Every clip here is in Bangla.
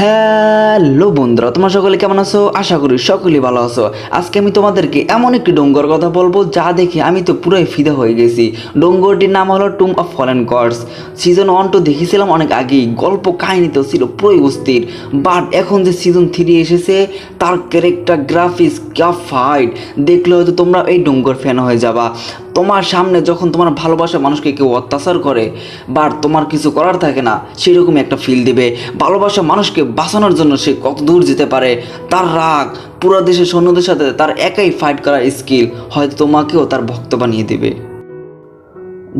হ্যালো বন্ধুরা, তোমরা সকলে কেমন আছো? আশা করি সকলেই ভালো আছো। আজকে আমি তোমাদেরকে এমন একটি ডোঙ্গর কথা বলব, যা দেখে আমি তো পুরোই ফিদা হয়ে গেছি। ডোঙ্গরটির নাম হলো tomb of foreign gods season one two দেখেছিলাম অনেক আগেই, গল্প কাহিনী তো ছিল পুরোই অস্থির। বাট এখন যে সিজন থ্রি এসেছে, তার ক্যারেক্টার গ্রাফিক্স ক্যা ফাইট দেখলে হয়তো তোমরা এই ডোঙ্গর ফ্যান হয়ে যাবা। তোমার সামনে যখন তোমার ভালোবাসা মানুষকে কেউ অত্যাচার করে বা তোমার কিছু করার থাকে না, সেরকমই একটা ফিল দিবে। ভালোবাসা মানুষকে বাঁচানোর জন্য সে কত দূর যেতে পারে, তার রাগ, পুরো দেশের সৈন্যদের সাথে তার একাই ফাইট করার স্কিল হয়তো তোমাকেও তার ভক্ত বানিয়ে দেবে।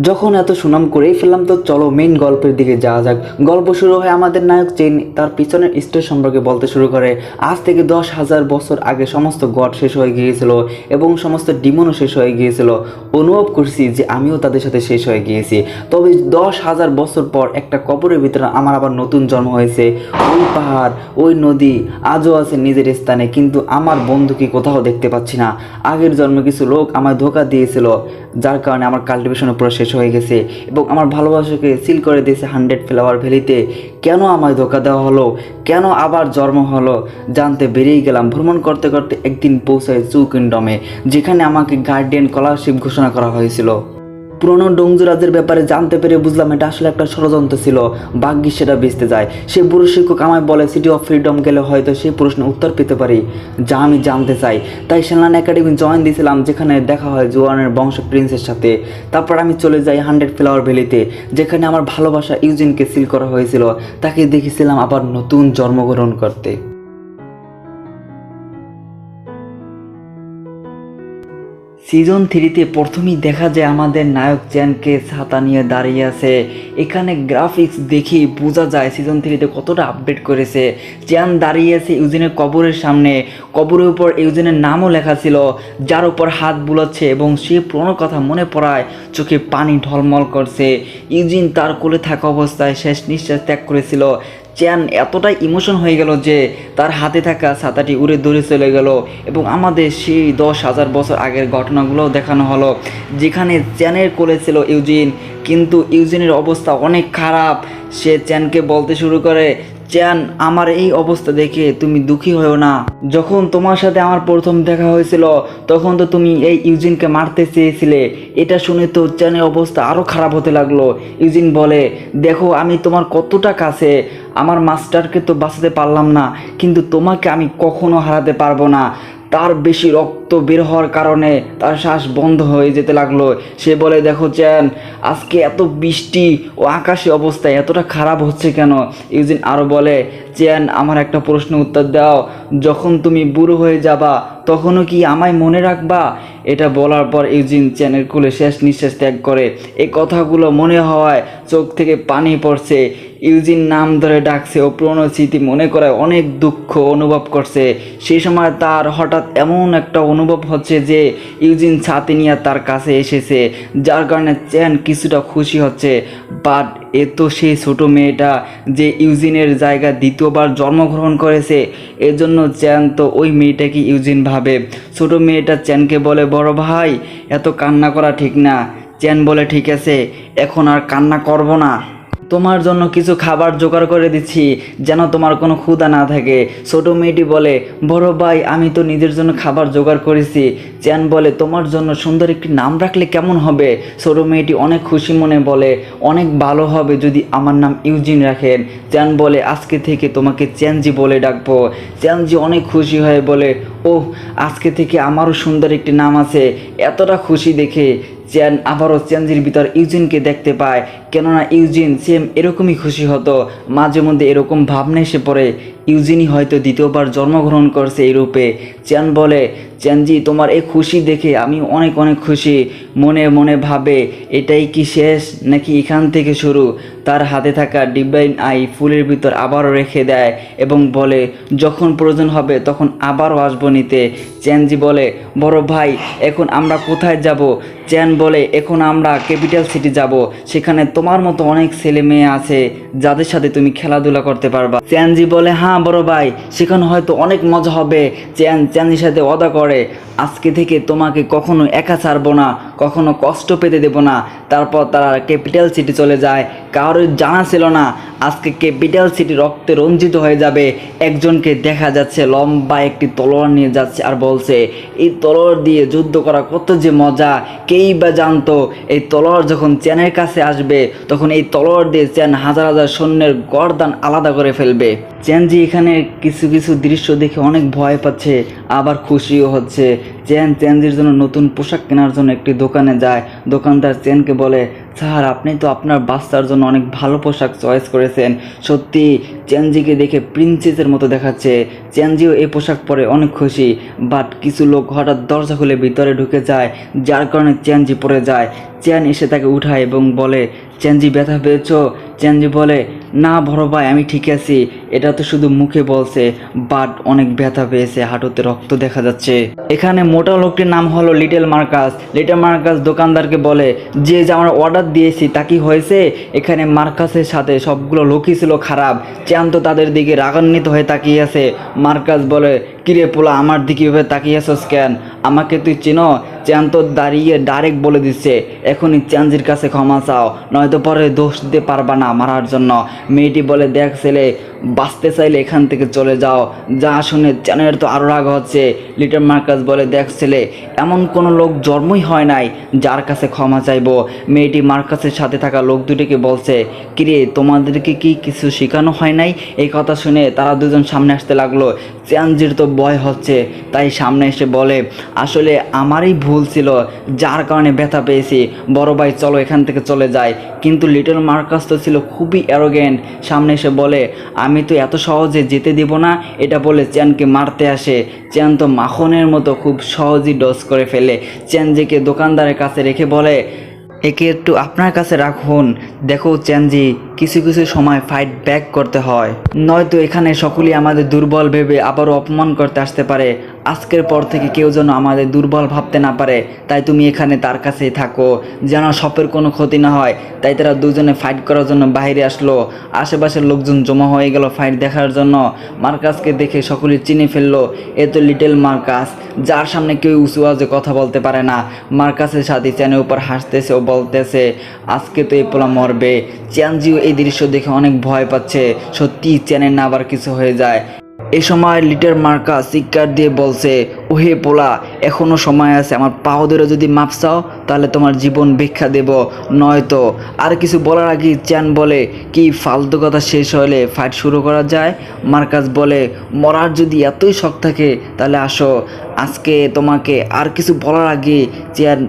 যখন এত সুনাম করেই ফেললাম, তো চলো মেইন গল্পের দিকে যাওয়া যাক। গল্প শুরু হয় আমাদের নায়ক চেন তার পিছনের স্টোর সম্পর্কে বলতে শুরু করে। আজ থেকে দশ হাজার বছর আগে সমস্ত গড শেষ হয়ে গিয়েছিল এবং সমস্ত ডিমনও শেষ হয়ে গিয়েছিল। অনুভব করছি যে আমিও তাদের সাথে শেষ হয়ে গিয়েছি। তবে দশ হাজার বছর পর একটা কবরের ভিতরে আমার আবার নতুন জন্ম হয়েছে। ওই পাহাড়, ওই নদী আজও আছে নিজের স্থানে, কিন্তু আমার বন্ধুকে কোথাও দেখতে পাচ্ছি না। আগের জন্মে কিছু লোক আমায় ধোকা দিয়েছিল, যার কারণে আমার কাল্টিভেশন পুরো শেষ হয়ে গেছে এবং আমার ভালোবাসাকে সিল করে দিয়েছে হান্ড্রেড ফ্লাওয়ার ভ্যালিতে কেন আমায় ধোকা দেওয়া হলো? কেন আবার জন্ম হলো? জানতে বেরিয়ে গেলাম ভ্রমণ করতে করতে একদিন পৌঁছায় চু কিংডমে যেখানে আমাকে গার্ডিয়ান স্কলারশিপ ঘোষণা করা হয়েছিল। পুরনো ডোংজুরাজের ব্যাপারে জানতে পেরে বুঝলাম এটা আসলে একটা ষড়যন্ত্র ছিল। ভাগ্যিস সেটা বেচতে যায়। সে পুরুষ শিক্ষক আমায় বলে সিটি অফ ফ্রিডম গেলে হয়তো সেই প্রশ্নের উত্তর পেতে পারি, যা আমি জানতে চাই। তাই সেনান একাডেমি জয়েন দিয়েছিলাম, যেখানে দেখা হয় জোয়ানের বংশ প্রিন্সের সাথে। তারপর আমি চলে যাই হান্ড্রেড ফ্লাওয়ার ভ্যালিতে, যেখানে আমার ভালোবাসা ইউজিনকে সিল করা হয়েছিল। তাকে দেখেছিলাম আবার নতুন জন্মগ্রহণ করতে। সিজন থ্রিতে প্রথমেই দেখা যায় আমাদের নায়ক চ্যানকে ছাতা নিয়ে দাঁড়িয়ে আছে। এখানে গ্রাফিক্স দেখে বোঝা যায় সিজন থ্রিতে কতটা আপডেট করেছে। চ্যান দাঁড়িয়ে আছে ইউজিনের কবরের সামনে। কবরের উপর ইউজিনের নামও লেখা ছিল, যার উপর হাত বুলাচ্ছে এবং সে পুরনো কথা মনে পড়ায় চোখে পানি ঢলমল করছে। ইউজিন তার কোলে থাকা অবস্থায় শেষ নিঃশ্বাস ত্যাগ করেছিল। চ্যান এতটাই ইমোশন হয়ে গেল যে তার হাতে থাকা ছাতাটি উড়ে দৌড়ে চলে গেল এবং আমাদের সেই দশ হাজার বছর আগের ঘটনাগুলোও দেখানো হলো, যেখানে চ্যানের কোলে ছিল ইউজিন। কিন্তু ইউজিনের অবস্থা অনেক খারাপ। সে চ্যানকে বলতে শুরু করে চ্যান, আমার এই অবস্থা দেখে তুমি দুঃখী হয়েও না। যখন তোমার সাথে আমার প্রথম দেখা হয়েছিল, তখন তো তুমি এই ইউজিনকে মারতে চেয়েছিলে। এটা শুনে তো চ্যানের অবস্থা আরও খারাপ হতে লাগল। ইউজিন বলে, দেখো, আমি তোমার কতটা কাছে। আমার মাস্টারকে তো বাঁচাতে পারলাম না, কিন্তু তোমাকে আমি কখনো হারাতে পারব না। তার বেশি রক্ত বের হওয়ার কারণে তার শ্বাস বন্ধ হয়ে যেতে লাগল। সে বলে, দেখো চ্যান, আজকে এত বৃষ্টি ও আকাশে অবস্থায় এতটা খারাপ হচ্ছে কেন? ইউজিন আরও বলে চ্যান আমার একটা প্রশ্ন উত্তর দাও। যখন তুমি বুড়ো হয়ে যাবা, তখনও কি আমায় মনে রাখবা? এটা বলার পর ইউজিন চ্যানের কুলে শেষ নিঃশ্বাস ত্যাগ করে। এই কথাগুলো মনে হওয়ায় চোখ থেকে পানি পড়ছে। ইউজিন নাম ধরে ডাকছে ও পুরনো স্মৃতি মনে করায় অনেক দুঃখ অনুভব করছে। সেই সময় তার হঠাৎ এমন একটা অনুভব হচ্ছে যে ইউজিন ছাতি নিয়ে তার কাছে এসেছে, যার কারণে চ্যান কিছুটা খুশি হচ্ছে। বাট এ তো সেই ছোটো মেয়েটা যে ইউজিনের জায়গা দ্বিতীয়বার জন্মগ্রহণ করেছে। এজন্য চ্যান তো ওই মেয়েটাকে ইউজিন ভাবে। ছোটো মেয়েটা চ্যানকে বলে, বড় ভাই, এত কান্না করা ঠিক না। চ্যান বলে, ঠিক আছে, এখন আর কান্না করব না। তোমার জন্য কিছু খাবার জোগাড় করে দিচ্ছি, যেন তোমার কোনো ক্ষুধা না থাকে। ছোট মেয়েটি বলে, বড় ভাই, আমি তো নিজের জন্য খাবার জোগাড় করেছি। চ্যান বলে, তোমার জন্য সুন্দর একটি নাম রাখলে কেমন হবে? ছোট মেয়েটি অনেক খুশি মনে বলে, অনেক ভালো হবে যদি আমার নাম ইউজিন রাখেন। চ্যান বলে, আজকে থেকে তোমাকে চ্যানজি বলে ডাকবো। চ্যানজি অনেক খুশি হয়ে বলে ও আজকে থেকে আমারও সুন্দর একটি নাম আছে। এতটা খুশি দেখে চ্যান আবারও চ্যানজির ভিতর ইউজিনকে দেখতে পায়। কেননা ইউজিন সেম এরকমই খুশি হতো। মাঝে মধ্যে এরকম ভাবনা এসে পড়ে ইউজিনই হয়তো দ্বিতীয়বার জন্মগ্রহণ করছে এই রূপে। চ্যান বলে চ্যানজি তোমার এই খুশি দেখে আমি অনেক অনেক খুশি। মনে মনে ভাবে, এটাই কি শেষ নাকি এখান থেকে শুরু? তার হাতে থাকা ডিভাইন আই ফুলের ভিতর আবারও রেখে দেয় এবং বলে, যখন প্রয়োজন হবে তখন আবারও আসব নিতে। চ্যানজি বলে, বড় ভাই, এখন আমরা কোথায় যাব? চ্যান বলে, এখন আমরা ক্যাপিটাল সিটি যাব। সেখানে তোমার মতো অনেক ছেলে মেয়ে আছে যাদের সাথে তুমি খেলাধুলা করতে পারবা। চ্যানজি বলে হ্যাঁ বড় ভাই, সেখানে হয়তো অনেক মজা হবে। চ্যান, চ্যানের সাথে অদা করে। আজকে থেকে তোমাকে কখনো একা ছাড়বো না, কখনো কষ্ট পেতে দেব না। তারপর তারা ক্যাপিটাল সিটি চলে যায়। কারোর জানা ছিল না। আজকে ক্যাপিটাল সিটি রক্তে রঞ্জিত হয়ে যাবে। একজনকে দেখা যাচ্ছে লম্বা একটি তলোয়ার নিয়ে যাচ্ছে আর বলছে, এই তলোয়ার দিয়ে যুদ্ধ করা কত যে মজা। কেই বা জানতো, এই তলোয়ার যখন চ্যানের কাছে আসবে, তখন এই তলোয়ার দিয়ে চ্যান হাজার হাজার সৈন্যের গরদান আলাদা করে ফেলবে। চ্যানজি এখানে কিছু কিছু দৃশ্য দেখে অনেক ভয় পাচ্ছে, আবার খুশিও হচ্ছে। চ্যান চেঞ্জের জন্য নতুন পোশাক কেনার জন্য একটি দোকানে যায়। দোকানদার চেনকে বলে, স্যার, আপনি তো আপনার বাচ্চার জন্য অনেক ভালো পোশাক চয়েস করেছেন। সত্যি চেঞ্জিকে দেখে প্রিন্সেসের মতো দেখাচ্ছে। চেঞ্জিও এই পোশাক পরে অনেক খুশি। বাট কিছু লোক হঠাৎ দরজা খুলে ভিতরে ঢুকে যায়, যার কারণে চেঞ্জি পরে যায়। চ্যান এসে তাকে উঠায় এবং বলে, চ্যানজি, ব্যথা পেয়েছ? চ্যানজি বলে, না বড় ভাই, আমি ঠিক আছি। এটা তো শুধু মুখে বলছে, বাট অনেক ব্যথা পেয়েছে, হাঁটুতে রক্ত দেখা যাচ্ছে। এখানে মোটা লোকটির নাম হলো লিটল মার্কাস। লিটল মার্কাস দোকানদারকে বলে, যে যে আমরা অর্ডার দিয়েছি, তা কি হয়েছে? এখানে মার্কাসের সাথে সবগুলো লোকই ছিল খারাপ। চ্যান তো তাদের দিকে রাগান্বিত হয়ে তাকিয়ে আছে। মার্কাস বলে কিরে পোলা, আমার দিকে এভাবে তাকিয়ে আছোস কেন? আমাকে তুই চিনো? চ্যান তো দাঁড়িয়ে ডাইরেক্ট বলে দিচ্ছে, এখনই চ্যানজির কাছে ক্ষমা চাও, নয়তো পরে দোষ দিতে পারবা না মারার জন্য। মেয়েটি বলে, দেখ ছেলে, বাঁচতে চাইলে এখান থেকে চলে যাও। যা শুনে চ্যানের তো আরও রাগ হচ্ছে। লিটল মার্কাস বলে, দেখ ছেলে, এমন কোনো লোক জন্মই হয় নাই যার কাছে ক্ষমা চাইব। মেয়েটি মার্কাসের সাথে থাকা লোক দুটিকে বলছে, কিরে, তোমাদেরকে কি কিছু শেখানো হয় নাই? এই কথা শুনে তারা দুজন সামনে আসতে লাগল। চ্যানজির তো ভয় হচ্ছে। তাই সামনে এসে বলে, আসলে আমারই ভুল ছিল, যার কারণে ব্যথা পেয়েছি। বড় ভাই, চলো এখান থেকে চলে যায় কিন্তু লিটল মার্কাস তো ছিল খুবই অ্যারোগেন্ট সামনে এসে বলে, আমি তো এত সহজে যেতে দিব না। এটা বলে চ্যানকে মারতে আসে। চ্যান তো মাখনের মতো খুব সহজেই ডস করে ফেলে। চ্যানজিকে দোকানদারের কাছে রেখে বলে একে একটু আপনার কাছে রাখুন। দেখো চ্যানজি, কিছু কিছু সময় ফাইট ব্যাক করতে হয়। নয়তো এখানে সকলেই আমাদের দুর্বল ভেবে আবারও অপমান করতে আসতে পারে। আজকের পর থেকে কেউ যেন আমাদের দুর্বল ভাবতে না পারে, তাই তুমি এখানে তার কাছেই থাকো। যেন সপের কোনো ক্ষতি না হয়, তাই তারা দুজনে ফাইট করার জন্য বাইরে আসলো। আশেপাশের লোকজন জমা হয়ে গেল ফাইট দেখার জন্য। মার্কাসকে দেখে সকলে চিনে ফেলল, এ তো লিটল মার্কাস, যার সামনে কেউ উঁচু আওয়াজে কথা বলতে পারে না। মার্কাসের সাথে চ্যানের উপর হাসতেছে ও বলতেছে, আজকে তো এই পোলা মরবে। চ্যানজিও এই দৃশ্য দেখে অনেক ভয় পাচ্ছে। সত্যি চ্যানের না আবার কিছু হয়ে যায়। এই সময় লিটার মার্কা চিৎকার দিয়ে বলছে, ওহে পোলা এখনও সময় আছে, আমার ধরে যদি মাপ চাও, তাহলে তোমার জীবন ভিক্ষা দেব। নয়তো আর কিছু বলার আগে চ্যান বলে, কি ফালতু কথা শেষ হলে ফাইট শুরু করা যায়? মার্কাস বলে, মরার যদি এতই শখ থাকে, তাহলে আসো। আজকে তোমাকে আর কিছু বলার আগে চ্যান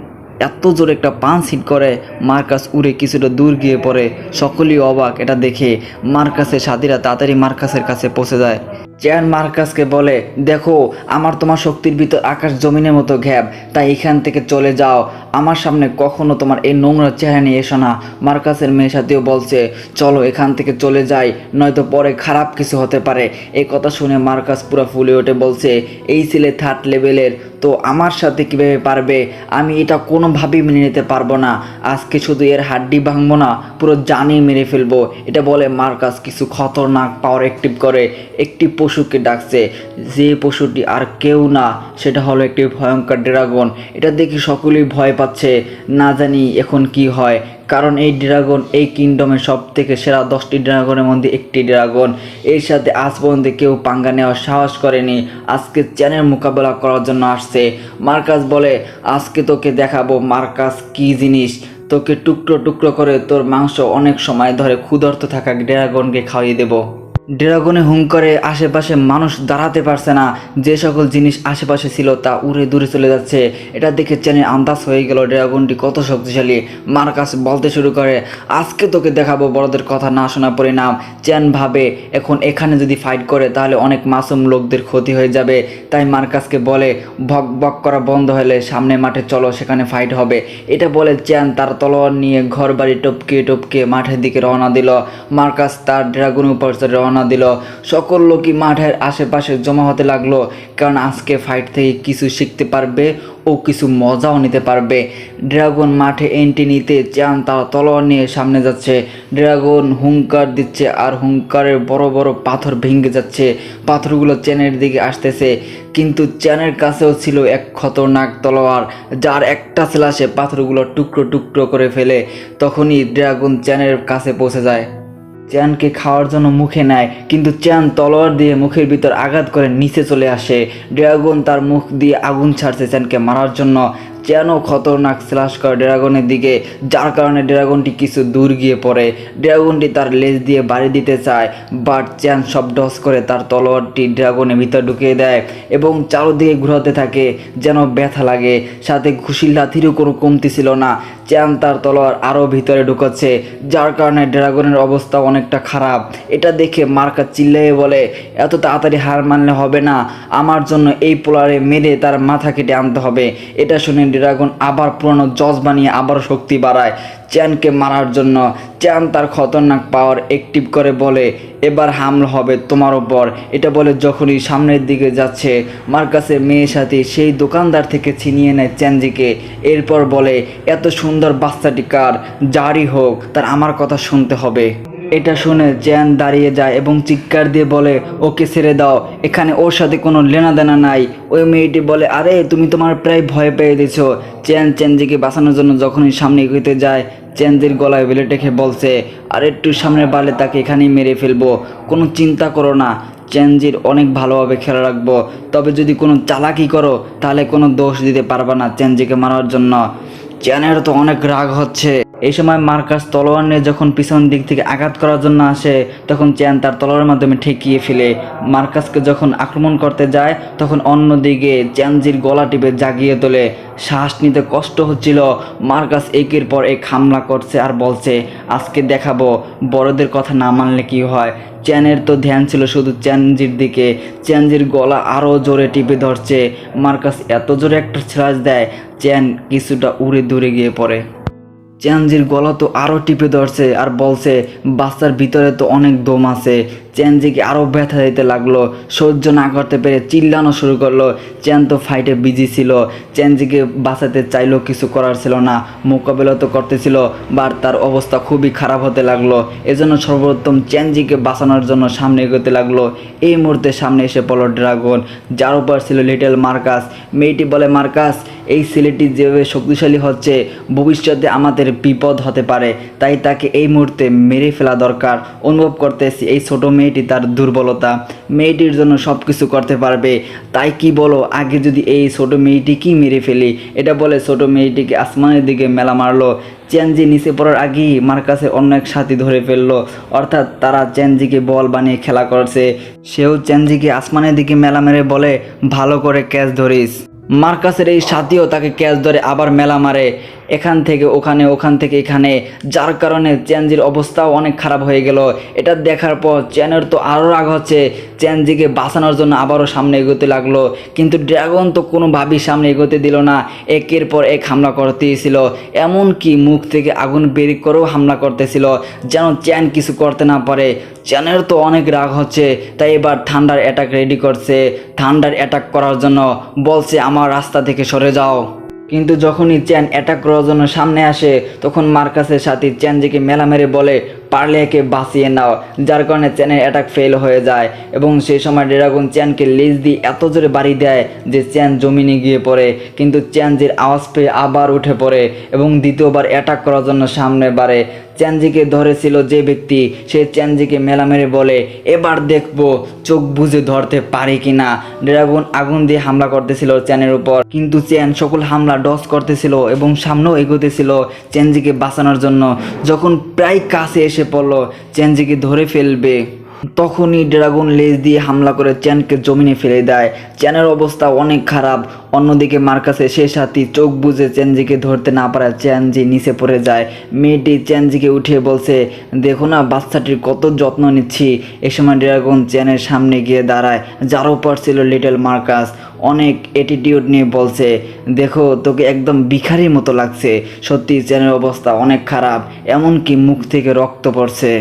এত জোরে একটা পাঁচ হিট করে, মার্কাস উড়ে কিছুটা দূর গিয়ে পড়ে। সকলেই অবাক এটা দেখে মার্কাসের সাথীরা তাড়াতাড়ি মার্কাসের কাছে পৌঁছে যায়। চ্যান মার্কাসকে বলে, দেখো, আমার তোমার শক্তির ভিতর আকাশ জমিনের মতো ঘ্যাব তাই এখান থেকে চলে যাও। আমার সামনে কখনো তোমার এই নোংরা চেহারা নিয়ে এসো না। মার্কাসের মেয়ের সাথেও বলছে, চলো, এখান থেকে চলে যাই, নয়তো পরে খারাপ কিছু হতে পারে। এই কথা শুনে মার্কাস পুরো ফুলে ওঠে বলছে, এই ছেলে থার্ড লেভেলের, তো আমার সাথে কীভাবে পারবে? আমি এটা কোনোভাবেই মেনে নিতে পারব না। আজকে শুধু এর হাড্ডি ভাঙবো না, পুরো জানি মেরে ফেলব। এটা বলে মার্কাস কিছু খতরনাক পাওয়ার অ্যাক্টিভ করে, একটি পশুকে ডাকছে। যে পশুটি আর কেউ না, সেটা হলো একটি ভয়ঙ্কর ড্রাগন। এটা দেখে সকলেই ভয় পাচ্ছে। না জানি এখন কি হয়। কারণ এই ড্রাগন এই কিংডমের সব থেকে সেরা দশটি ড্রাগনের মধ্যে একটি ড্রাগন। এর সাথে আজ পর্যন্ত কেউ পাঙ্গা নেওয়ার সাহস করেনি। আজকে চ্যানের মোকাবেলা করার জন্য আসছে। মার্কাস বলে, আজকে তোকে দেখাবো, মার্কাস, কি জিনিস? তোকে টুকরো টুকরো করে তোর মাংস অনেক সময় ধরে ক্ষুধার্ত থাকা ড্রাগনকে খাইয়ে দেবো। ড্রাগনে হুঙ্কারে আশেপাশে মানুষ দাঁড়াতে পারছে না। যে সকল জিনিস আশেপাশে ছিল তা উড়ে দূরে চলে যাচ্ছে। এটা দেখে চ্যানের আন্দাজ হয়ে গেল ড্রাগনটি কত শক্তিশালী। মার্কাস বলতে শুরু করে, আজকে তোকে দেখাবো বড়দের কথা না শোনা পরিণাম। চ্যান ভাবে, এখন এখানে যদি ফাইট করে, তাহলে অনেক মাসুম লোকদের ক্ষতি হয়ে যাবে। তাই মার্কাসকে বলে, ভক ভক করা বন্ধ হলে সামনে মাঠে চলো, সেখানে ফাইট হবে। এটা বলে চ্যান তার তলোয়ার নিয়ে ঘর বাড়ি টপকে টপকে মাঠের দিকে রওনা দিল। মার্কাস তার ড্রাগনের উপর চড়ে রওনা দিল। সকল লোকই মাঠের আশেপাশে জমা হতে লাগল, কারণ আজকে ফাইট থেকে কিছু শিখতে পারবে ও কিছু মজাও নিতে পারবে। ড্রাগন মাঠে এন্ট্রি নিতে চান, তারা তলোয়ার নিয়ে সামনে যাচ্ছে। ড্রাগন হুঙ্কার দিচ্ছে আর হুঙ্কারের বড় বড় পাথর ভেঙে যাচ্ছে। পাথরগুলো চ্যানের দিকে আসতেছে, কিন্তু চ্যানের কাছেও ছিল এক খতরনাক তলোয়ার, যার একটা স্ল্যাশে পাথরগুলো টুকরো টুকরো করে ফেলে, তখনই ড্রাগন চ্যানের কাছে পৌঁছে যায়। চ্যানকে খাওয়ার জন্য মুখে নেয়, কিন্তু চ্যান তলোয়ার দিয়ে মুখের ভিতর আঘাত করে নিচে চলে আসে। ড্রাগন তার মুখ দিয়ে আগুন ছাড়ছে চ্যানকে মারার জন্য। চ্যানও খতরনাক স্ল্যাশ করে ড্রাগনের দিকে, যার কারণে ড্রাগনটি কিছু দূর গিয়ে পড়ে। ড্রাগনটি তার লেজ দিয়ে বাড়ি দিতে চায়, বাট চ্যান সব ডস করে তার তলোয়ারটি ড্রাগনের ভিতর ঢুকিয়ে দেয় এবং চারোদিকে ঘোরাতে থাকে, যেন ব্যথা লাগে। সাথে ঘুষির লাথিরও কোনো কমতি ছিল না। চ্যান তার তলোয়ার আরও ভিতরে ঢুকাচ্ছে, যার কারণে ড্রাগনের অবস্থা অনেকটা খারাপ। এটা দেখে মার্কা চিল্লাইয়ে বলে, এত তাড়াতাড়ি হার মানলে হবে না, আমার জন্য এই পোলারে মেরে তার মাথা কেটে আনতে হবে। এটা শুনে ড্রাগন আবার পুরনো জজ বানিয়ে আবার শক্তি বাড়ায়। চ্যানকে মারার জন্য। চ্যান তার খতরনাক পাওয়ার অ্যাক্টিভ করে বলে, এবার হামলা হবে তোমার ওপর এটা বলে যখনই সামনের দিকে যাচ্ছে, মার্কাসের মেয়ের সাথে সেই দোকানদার থেকে ছিনিয়ে নেয় চ্যানজিকে। এরপর বলে, এত সুন্দর বাচ্চাটি কার? যারই হোক, তার আমার কথা শুনতে হবে। এটা শুনে চ্যান দাঁড়িয়ে যায় এবং চিৎকার দিয়ে বলে, ওকে ছেড়ে দাও, এখানে ওর সাথে কোনো লেনাদেনা নাই। ওই মেয়েটি বলে, আরে, তুমি তোমার প্রায় ভয় পেয়ে দিছো চ্যান চ্যানজিকে বাঁচানোর জন্য যখনই সামনে এগোতে যায় চ্যানজির গলায় বেলে টেখে বলছে, আর একটু সামনে বাড়লে তাকে এখানেই মেরে ফেলব। কোনো চিন্তা করো না চেঞ্জির অনেক ভালোভাবে খেলা রাখব। তবে যদি কোনো চালাকি করো, তাহলে কোনো দোষ দিতে পারবা না চেঞ্জিকে মারার জন্য। চ্যানের তো অনেক রাগ হচ্ছে। এই সময় মার্কাস তলোয়ার নিয়ে যখন পিছন দিক থেকে আঘাত করার জন্য আসে, তখন চ্যান তার তলোয়ারের মাধ্যমে ঠেকিয়ে ফেলে। মার্কাসকে যখন আক্রমণ করতে যায়, তখন অন্যদিকে চ্যানজির গলা টিপে জাগিয়ে তোলে। শ্বাস নিতে কষ্ট হচ্ছিল। মার্কাস একের পর এক হামলা করছে আর বলছে, আজকে দেখাবো, বড়দের কথা না মানলে কি হয়? চ্যানের তো ধ্যান ছিল শুধু চ্যানজির দিকে। চ্যানজির গলা আরও জোরে টিপে ধরছে। মার্কাস এত জোরে একটা ছেড়াজ দেয়, চ্যান কিছুটা উড়ে দূরে গিয়ে পড়ে। চ্যানজির গলা তো আরও টিপে ধরছে আর বলছে, বাচ্চার ভিতরে তো অনেক দম আছে। চ্যানজিকে আরও ব্যথা দিতে লাগল, সহ্য না করতে পেরে চিল্লানো শুরু করল। চ্যান তো ফাইটে বিজি ছিল চ্যানজিকে বাঁচাতে চাইলেও কিছু করার ছিল না, মোকাবেলা তো করতেছিল বাট তার অবস্থা খুবই খারাপ হতে লাগল। এজন্য সর্বোত্তম চ্যানজিকে বাঁচানোর জন্য সামনে এগোতে লাগল। এই মুহূর্তে সামনে এসে পড়ল ড্রাগন, যার উপর ছিল লিটল মার্কাস। মেয়েটি বলে, মার্কাস এই ছেলেটি যেভাবে শক্তিশালী হচ্ছে, ভবিষ্যতে আমাদের বিপদ হতে পারে। তাই তাকে এই মুহূর্তে মেরে ফেলা দরকার। অনুভব করতেছি এই ছোট মেয়েটি তার দুর্বলতা। মেয়েটির জন্য সব কিছু করতে পারবে। তাই কি বলো, আগে যদি এই ছোট মেয়েটিকে মেরে ফেলি। এটা বলে ছোট মেয়েটিকে আসমানের দিকে মেলা মারলো। চ্যানজি নিচে পড়ার আগেই মার্কাসে অন্য এক সাথী ধরে ফেলল। অর্থাৎ তারা চ্যানজিকে বল বানিয়ে খেলা করছে। সেও চ্যানজিকে আসমানের দিকে মেলা মেরে বলে, ভালো করে ক্যাচ ধরিস। মার্কাসের এই সাথীও তাকে ক্যাচ ধরে আবার মেলা মারে। এখান থেকে, ওখানে, ওখান থেকে, এখানে, যার কারণে চ্যানজির অবস্থাও অনেক খারাপ হয়ে গেল। এটা দেখার পর চ্যানের তো আরও রাগ হচ্ছে। চ্যানজিকে বাঁচানোর জন্য আবারও সামনে এগোতে লাগল। কিন্তু ড্রাগন তো কোনোভাবেই সামনে এগোতে দিল না। একের পর এক হামলা করতেছিল। এমনকি মুখ থেকে আগুন বের করেও হামলা করতেছিল, যেন চ্যান কিছু করতে না পারে। চ্যানের তো অনেক রাগ হচ্ছে, তাই এবার ঠান্ডার অ্যাটাক রেডি করছে। ঠান্ডার অ্যাটাক করার জন্য বলছে, আমার রাস্তা থেকে সরে যাও। কিন্তু যখনই চ্যান অ্যাটাক করার জন্য সামনে আসে, তখন মার্কাসের সাথে চ্যানজিকে মেলা মেরে বলে পারলে একে বাঁচিয়ে নাও। যার কারণে চ্যানের অ্যাটাক ফেল হয়ে যায় এবং সেই সময় ড্রাগন চ্যানকে লেজ দিয়ে এত জোরে বাড়ি দেয় যে চ্যান জমিনে গিয়ে পড়ে, কিন্তু চ্যানজির আওয়াজ পেয়ে আবার উঠে পড়ে এবং দ্বিতীয়বার অ্যাটাক করার জন্য সামনে বাড়ে। চ্যানজিকে ধরেছিল যে ব্যক্তি, সে চ্যানজিকে মেলা মেরে বলে, এবার দেখব চোখ বুঝে ধরতে পারে কিনা। ড্রাগন আগুন দিয়ে হামলা করতেছিল চ্যানের উপর। কিন্তু চ্যান সকল হামলা ডস করতেছিল এবং সামনেও এগোতেছিল চ্যানজিকে বাঁচানোর জন্য। যখন প্রায় কাছে এসে পড়ল, চ্যানজিকে ধরে ফেলবে। তখনই ড্রাগন লেজ দিয়ে হামলা করে চ্যানকে জমিনে ফেলে দেয়। চ্যানের অবস্থা অনেক খারাপ। অন্যদিকে মার্কাসে সে সাথী চোখ বুঝে চ্যানজিকে ধরতে না পারায় চ্যানজি নিচে পড়ে যায়। মেয়েটি চ্যানজিকে উঠিয়ে বলছে, দেখো না, বাচ্চাটির কত যত্ন নিচ্ছি। এ সময় ড্রাগন চ্যানের সামনে গিয়ে দাঁড়ায়, যার উপর ছিল লিটল মার্কাস। অনেক অ্যাটিটিউড নিয়ে বলছে, দেখো, তোকে একদম ভিখারির মতো লাগছে। সত্যি চ্যানের অবস্থা অনেক খারাপ, এমনকি মুখ থেকে রক্ত পড়ছে।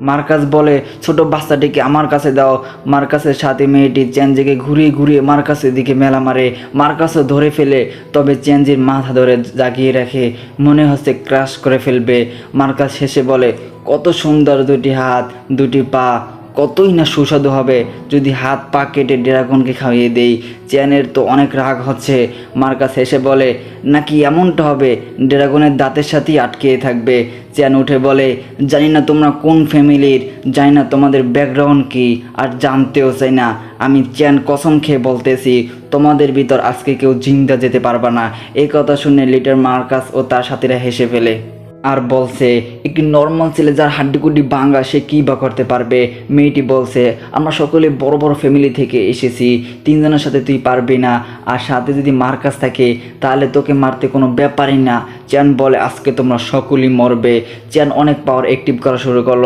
মার্কাস বলে, ছোট বাচ্চাটিকে আমার কাছে দাও। মার্কাসের সাথে মেয়েটি চেঞ্জিকে ঘুরিয়ে ঘুরিয়ে মার্কাসের দিকে মেলা মারে। মার্কাসও ধরে ফেলে, তবে চেঞ্জির মাথা ধরে জাগিয়ে রাখে, মনে হচ্ছে ক্রাশ করে ফেলবে। মার্কাস শেষে বলে, কত সুন্দর দুটি হাত, দুটি পা কতই না সুস্বাদু হবে যদি হাত পা কেটে ড্রাগনকে খাইয়ে দেই। চ্যানের তো অনেক রাগ হচ্ছে। মার্কাস হেসে বলে, নাকি এমনটা হবে? ড্রাগনের দাঁতের সাথেই আটকে থাকবে। চ্যান উঠে বলে, জানি না তোমরা কোন ফ্যামিলির, জানি না তোমাদের ব্যাকগ্রাউন্ড কি, আর জানতেও চাই না। আমি চ্যান কসম খেয়ে বলতেছি, তোমাদের ভিতর আজকে কেউ জিন্দা যেতে পারবা না। এই কথা শুনে লিটার মার্কাস ও তার সাথীরা হেসে ফেলে। আর বলছে, একটি নর্মাল ছেলে যার হাড্ডিকুড্ডি ভাঙা, সে কী বা করতে পারবে? মেয়েটি বলছে, আমরা সকলে বড় বড় ফ্যামিলি থেকে এসেছি, তিনজনের সাথে তুই পারবি না। আর সাথে যদি মার্কাস থাকে, তাহলে তোকে মারতে কোনো ব্যাপারই না। চ্যান বলে, আজকে তোমরা সকলেই মরবে। চ্যান অনেক পাওয়ার অ্যাক্টিভ করা শুরু করল।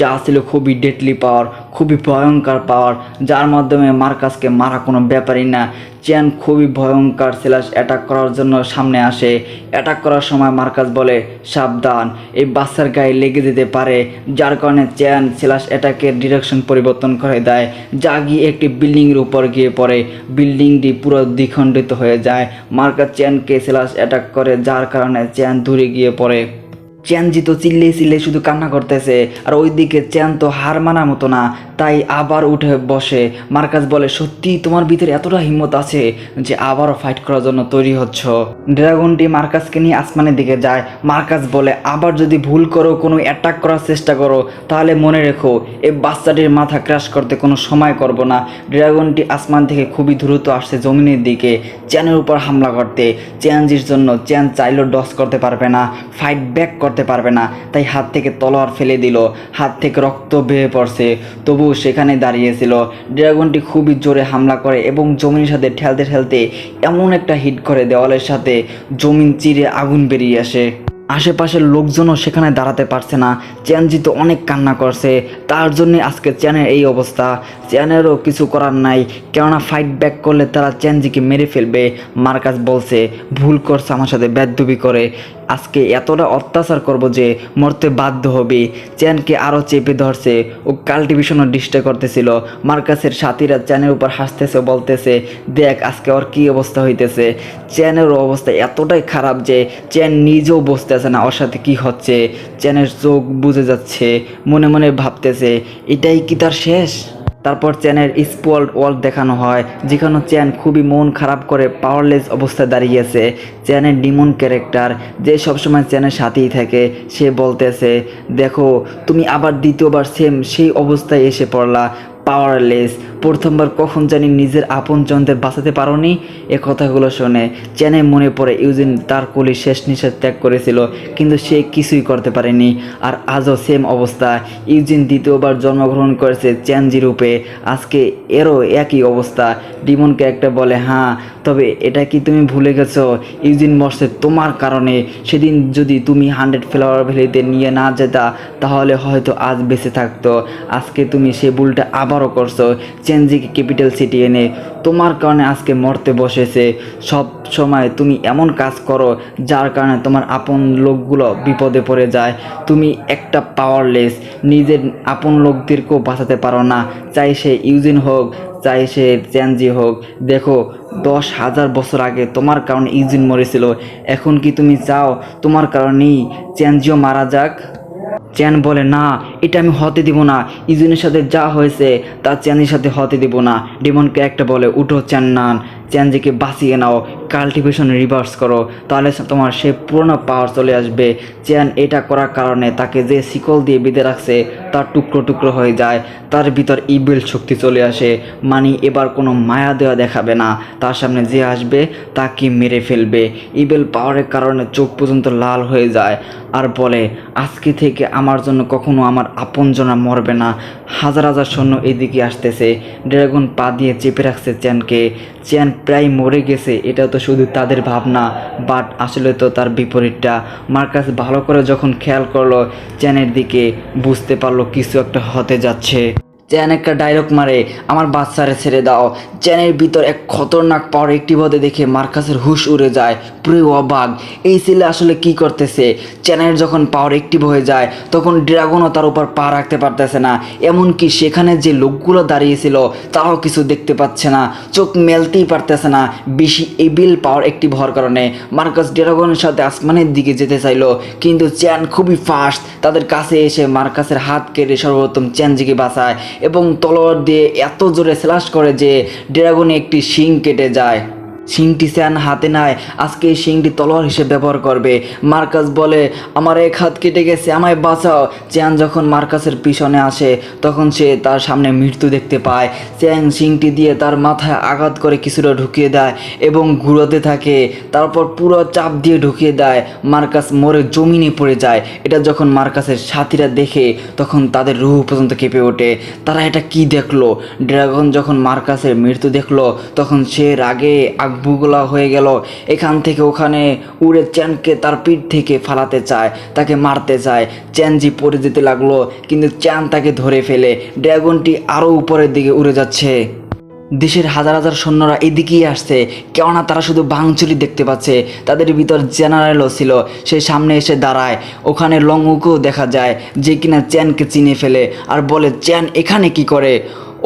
যা ছিল খুবই ডেডলি পাওয়ার খুবই ভয়ঙ্কর পাওয়ার যার মাধ্যমে মার্কাসকে মারা কোনো ব্যাপারই না। চ্যান খুবই ভয়ঙ্কর সেলাস অ্যাটাক করার জন্য সামনে আসে। অ্যাটাক করার সময় মার্কাস বলে, সাবধান, এই বাচ্চার গায়ে লেগে যেতে পারে। যার কারণে চ্যান সেলাস অ্যাটাকের ডিরেকশন পরিবর্তন করে দেয়। যা গিয়ে একটি বিল্ডিংয়ের উপর গিয়ে পড়ে। বিল্ডিংটি পুরো দ্বিখণ্ডিত হয়ে যায়। মার্কাস চ্যানকে সেলাস অ্যাটাক করে, যার কারণে চ্যান দূরে গিয়ে পড়ে। চ্যানজি তো চিল্লে চিল্লে শুধু কান্না করতেছে, আর ওইদিকে চ্যান তো হার মানার মতো না, তাই আবার উঠে বসে। মার্কাস বলে, সত্যি তোমার ভিতরে এতটা হিম্মত আছে যে আবারও ফাইট করার জন্য তৈরি হচ্ছ? ড্রাগনটি মার্কাসকে নিয়ে আসমানের দিকে যায়। মার্কাস বলে, আবার যদি ভুল করো, কোনো অ্যাটাক করার চেষ্টা করো, তাহলে মনে রেখো এই বাচ্চাটির মাথা ক্রাশ করতে কোনো সময় করব না। ড্রাগনটি আসমান থেকে খুবই দ্রুত আসছে জমিনের দিকে, চ্যানের উপর হামলা করতে। চ্যানজির জন্য চ্যান চাইলেও ডস করতে পারবে না। ফাইট ব্যাক করতে পারবে না। তাই হাত থেকে তলোয়ার ফেলে দিল। হাত থেকে রক্ত বেয়ে পড়ছে। তবু সেখানে দাঁড়িয়েছিল। ড্রাগনটি খুবই জোরে হামলা করে এবং জমিনের সাথে ঠেলতে ঠেলতে এমন একটা হিট করে দেওয়ালের সাথে জমিন চিরে আগুন বেরিয়ে আসে। আশেপাশের লোকজনও সেখানে দাঁড়াতে পারছে না। চ্যানজি তো অনেক কান্না করছে। তার জন্যে আজকে চ্যানের এই অবস্থা। চ্যানেরও কিছু করার নাই। কেননা ফাইট ব্যাক করলে তারা চ্যানজিকে মেরে ফেলবে। মার্কাস বলছে, ভুল করছে আমার সাথে বেদবি করে। আজকে এতটা অত্যাচার করব যে মরতে বাধ্য হবে। চ্যানকে আরও চেপে ধরছে। ও কাল্টিভেশনও ডিস্টার্ব করতেছিল। মার্কাসের সাথীরা চ্যানের উপর হাসতেছে, বলতেছে, দেখ, আজকে ওর কী অবস্থা হইতেছে? চ্যানেরও অবস্থা এতটাই খারাপ যে চ্যান নিজেও বসতেছে না ওর সাথে কী হচ্ছে। চ্যানের চোখ বুঝে যাচ্ছে, মনে মনে ভাবতেছে, এটাই কি তার শেষ? তারপর চ্যানের স্পোয়াল্ড ওয়াল দেখানো হয়, যেখানে চ্যান খুবই মন খারাপ করে পাওয়ারলেস অবস্থায় দাঁড়িয়েছে। চ্যানের ডিমন ক্যারেক্টার যে সবসময় চ্যানের সাথেই থাকে, সে বলতেছে, দেখো, তুমি আবার দ্বিতীয়বার সেম সেই অবস্থায় এসে পড়লা। পাওয়ারলেস প্রথমবার কখন জানি নিজের আপনজনদের বাঁচাতে পারোনি। এ কথাগুলো শুনে চ্যানে মনে পড়ে ইউজিন তার কলি শেষ নিঃশ্বাস ত্যাগ করেছিল, কিন্তু সে কিছুই করতে পারেনি। আর আজও সেম অবস্থা, ইউজিন দ্বিতীয়বার জন্মগ্রহণ করেছে চ্যানজি রূপে। আজকে এরও একই অবস্থা। ডিমন একটা বলে হ্যাঁ তবে এটা কি তুমি ভুলে গেছো? ইউজিন মরছে তোমার কারণে। সেদিন যদি তুমি হান্ড্রেড ফ্লাওয়ার ভ্যালিতে নিয়ে না যেতা, তাহলে হয়তো আজ বেঁচে থাকতো। আজকে তুমি সে ভুলটা আবারও করছ। চেঞ্জিকে ক্যাপিটাল সিটি এনে তোমার কারণে আজকে মরতে বসেছে। সব সময় তুমি এমন কাজ করো, যার কারণে তোমার আপন লোকগুলো বিপদে পড়ে যায়। তুমি একটা পাওয়ারলেস নিজের আপন লোকদেরকেও বাঁচাতে পারো না। চাই সে ইউজিন হোক, চাই সে চ্যানজি হোক। দেখো, দশ হাজার বছর আগে তোমার কারণে ইউজিন মরেছিল। এখন কি তুমি চাও? তোমার কারণেই চ্যানজিও মারা যাক? চ্যান বলে, না, এটা আমি হতে দিব না। ইজুনের সাথে যা হয়েছে, তা চ্যানের সাথে হতে দিব না। ডিমনকে একটা বলে, উঠো চ্যান নান চ্যানজিকে বাঁচিয়ে নাও কাল্টিভেশন রিভার্স করো, তাহলে তোমার সে পুরনো পাওয়ার চলে আসবে। চেন এটা করার কারণে তাকে যে শিকল দিয়ে বেঁধে রাখছে, তার টুকরো টুকরো হয়ে যায়, তার ভিতর ইবেল শক্তি চলে আসে। মানে এবার কোনো মায়া দেওয়া দেখাবে না, তার সামনে যে আসবে, তাকে মেরে ফেলবে। ইবেল পাওয়ারের কারণে চোখ পর্যন্ত লাল হয়ে যায়। আর বলে, আজকে থেকে আমার জন্য কখনো আমার আপনজনা মরবে না। হাজার হাজার সৈন্য এদিকে আসতেছে। ড্রাগন পা দিয়ে চেপে রাখছে চ্যানকে। চ্যান প্রায় মরে গেছে এটা তো শুধু তাদের ভাবনা বাট আসলে তো তার বিপরীতটা। মার্কাস ভালো করে যখন খেয়াল করল, চ্যানের দিকে বুঝতে পারল কিছু একটা হতে যাচ্ছে। চ্যান একটা ডায়লগ মারে, আমার বাচ্চারে ছেড়ে দাও। চ্যানের ভিতর এক খতরনাক পাওয়ার একটি বদে দেখে মার্কাসের হুশ উড়ে যায়। পুরো অবাক। এই ছেলে আসলে কি করতেছে? চ্যানের যখন পাওয়ার একটিভ হয়ে যায়, তখন ড্রাগনও তার উপর পা রাখতে পারতেছে না। এমনকি সেখানে যে লোকগুলো দাঁড়িয়েছিল, তারাও কিছু দেখতে পাচ্ছে না। চোখ মেলতেই পারতেছে না বেশি এবিল পাওয়ার একটিভ হওয়ার কারণে। মার্কাস ড্রাগনের সাথে আসমানের দিকে যেতে চাইলো, কিন্তু চ্যান খুবই ফাস্ট তাদের কাছে এসে মার্কাসের হাত কেটে সর্বপ্রথম চ্যানজিকে বাঁচায়। এবং তলোয়ার দিয়ে এত জোরে স্ল্যাশ করে যে ড্রাগনে একটি শিং কেটে যায়। শিংটি স্যান হাতে নেয়। আজকে এই শিংটি তলোয়ার হিসেবে ব্যবহার করবে। মার্কাস বলে, আমার এক হাত কেটে গেছে, আমায় বাঁচাও। চ্যান যখন মার্কাসের পিছনে আসে, তখন সে তার সামনে মৃত্যু দেখতে পায়। চ্যান শিংটি দিয়ে তার মাথায় আঘাত করে কিছুটা ঢুকিয়ে দেয় এবং ঘুরোতে থাকে। তারপর পুরো চাপ দিয়ে ঢুকিয়ে দেয়। মার্কাস মরে জমিনে পড়ে যায়। এটা যখন মার্কাসের সাথীরা দেখে, তখন তাদের রুহ পর্যন্ত কেঁপে ওঠে। তারা এটা কি দেখল? ড্রাগন যখন মার্কাসের মৃত্যু দেখল, তখন সে রাগে আগবুগলা হয়ে গেল। এখান থেকে ওখানে উড়ে চ্যানকে তার পিঠ থেকে ফালাতে চায়, তাকে মারতে চায়। চ্যানজি পড়ে যেতে লাগল, কিন্তু চ্যান তাকে ধরে ফেলে। ড্রাগনটি আরও উপরের দিকে উড়ে যাচ্ছে। দেশের হাজার হাজার সৈন্যরা এদিকেই আসছে। কেননা তারা শুধু বাংচুরি দেখতে পাচ্ছে। তাদের ভিতর জেনারেলও ছিল। সে সামনে এসে দাঁড়ায়। ওখানে লংউকেও দেখা যায় যে কিনা চ্যানকে চিনে ফেলে আর বলে, চ্যান এখানে কি করে?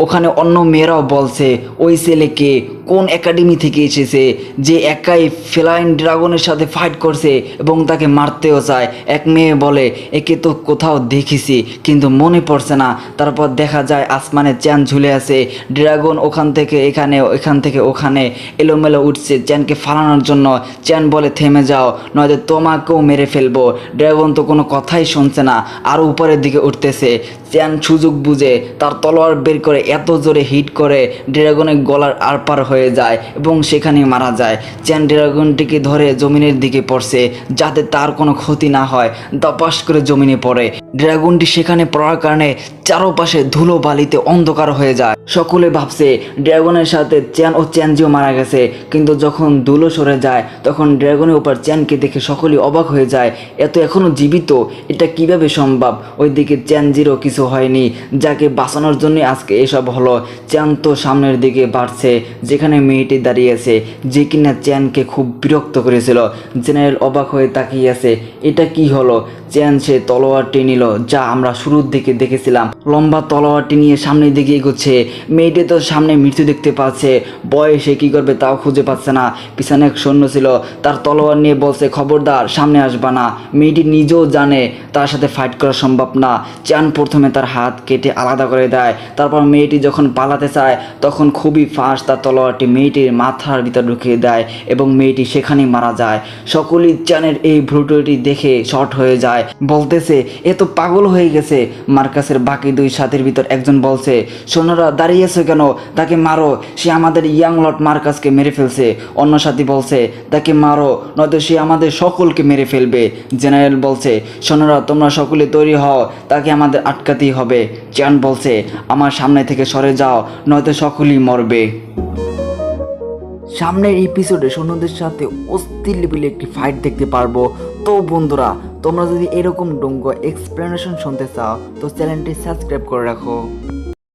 ওখানে অন্য মেয়েরাও বলছে, ওই ছেলেকে কোন একাডেমি থেকে এসেছে যে একাই ফেলাইন ড্রাগনের সাথে ফাইট করছে এবং তাকে মারতেও চায়? এক মেয়ে বলে, একে তো কোথাও দেখেছি, কিন্তু মনে পড়ছে না। তারপর দেখা যায় আসমানে চ্যান ঝুলে আছে। ড্রাগন ওখান থেকে এখানে, এখান থেকে ওখানে এলোমেলো উঠছে চ্যানকে ফালানোর জন্য। চ্যান বলে, থেমে যাও, নয়তো তোমাকেও মেরে ফেলব। ড্রাগন তো কোনো কথাই শুনছে না আরও উপরের দিকে উঠতেছে। চ্যান সুযোগ বুঝে তার তলোয়ার বের করে এত জোরে হিট করে। ড্রাগনের গলার আরপার হয়ে যায় এবং সেখানে মারা যায়। চ্যান ড্রাগনটিকে ধরে জমিনের দিকে পড়ছে যাতে তার কোনো ক্ষতি না হয়। দপাস করে জমিনে পড়ে। ড্রাগনটি সেখানে পড়ার কারণে চারপাশে ধুলো বালিতে অন্ধকার হয়ে যায়। সকলে ভাবছে, ড্রাগনের সাথে চ্যান ও চ্যানজিও মারা গেছে। কিন্তু যখন ধুলো সরে যায়, তখন ড্রাগনের উপর চ্যানকে দেখে সকলেই অবাক হয়ে যায়, এত এখনও জীবিত? এটা কীভাবে সম্ভব? ওইদিকে চ্যানজিরও কিছু হয়নি, যাকে বাঁচানোর জন্য আজকে এসব হলো। চ্যান তো সামনের দিকে বাড়ছে, যেখানে মেয়েটি দাঁড়িয়ে আছে, যে কিনা চ্যানকে খুব বিরক্ত করেছিল। জেনারেল অবাক হয়ে তাকিয়ে আছে, এটা কি হলো? চ্যান সে তলোয়ারটি নিল, যা আমরা শুরুর দিকে দেখেছিলাম। লম্বা তলোয়ারটি নিয়ে সামনের দিকে এগোচ্ছে। মেয়েটি তো সামনে মৃত্যু দেখতে পাচ্ছে। বয়সে কি করবে তাও খুঁজে পাচ্ছে না। পিছনে এক সৈন্য ছিল, তার তলোয়ার নিয়ে বলছে, খবরদার, সামনে আসবা না। মেয়েটি নিজেও জানে তার সাথে ফাইট করা সম্ভব না। চ্যান প্রথমে তার হাত কেটে আলাদা করে দেয়। তারপর মেয়েটি যখন পালাতে চায়, তখন খুবই ফাস্ট তার তলোয়ারটি মেয়েটির মাথার ভিতর ঢুকিয়ে দেয় এবং মেয়েটি সেখানেই মারা যায়। সকলেই চ্যানের এই ভ্রুটটি দেখে শর্ট হয়ে যায়। বলতেছে, এ তো পাগল হয়ে গেছে। মার্কাসের বাকি দুই সাথীর ভিতর একজন বলছে, সোনারা দাঁড়িয়েছে কেন? তাকে মারো। সে আমাদের ইয়াং লট মার্কাসকে মেরে ফেলছে। অন্য সাথী বলছে, তাকে মারো, নয়তো সে আমাদের সকলকে মেরে ফেলবে। জেনারেল বলছে, সোনারা, তোমরা সকলে তৈরি হও, তাকে আমাদের আটকাতেই হবে। চ্যান বলছে, আমার সামনে থেকে সরে যাও, নয়তো সকলেই মরবে। সামনের এপিসোডে সৈন্যদের সাথে অস্থির লেভেলে একটি ফাইট দেখতে পারব। তো বন্ধুরা, তোমরা যদি এরকম ডঙ্গ এক্সপ্লেনেশন শুনতে চাও, তো চ্যানেলটি সাবস্ক্রাইব করে রাখো।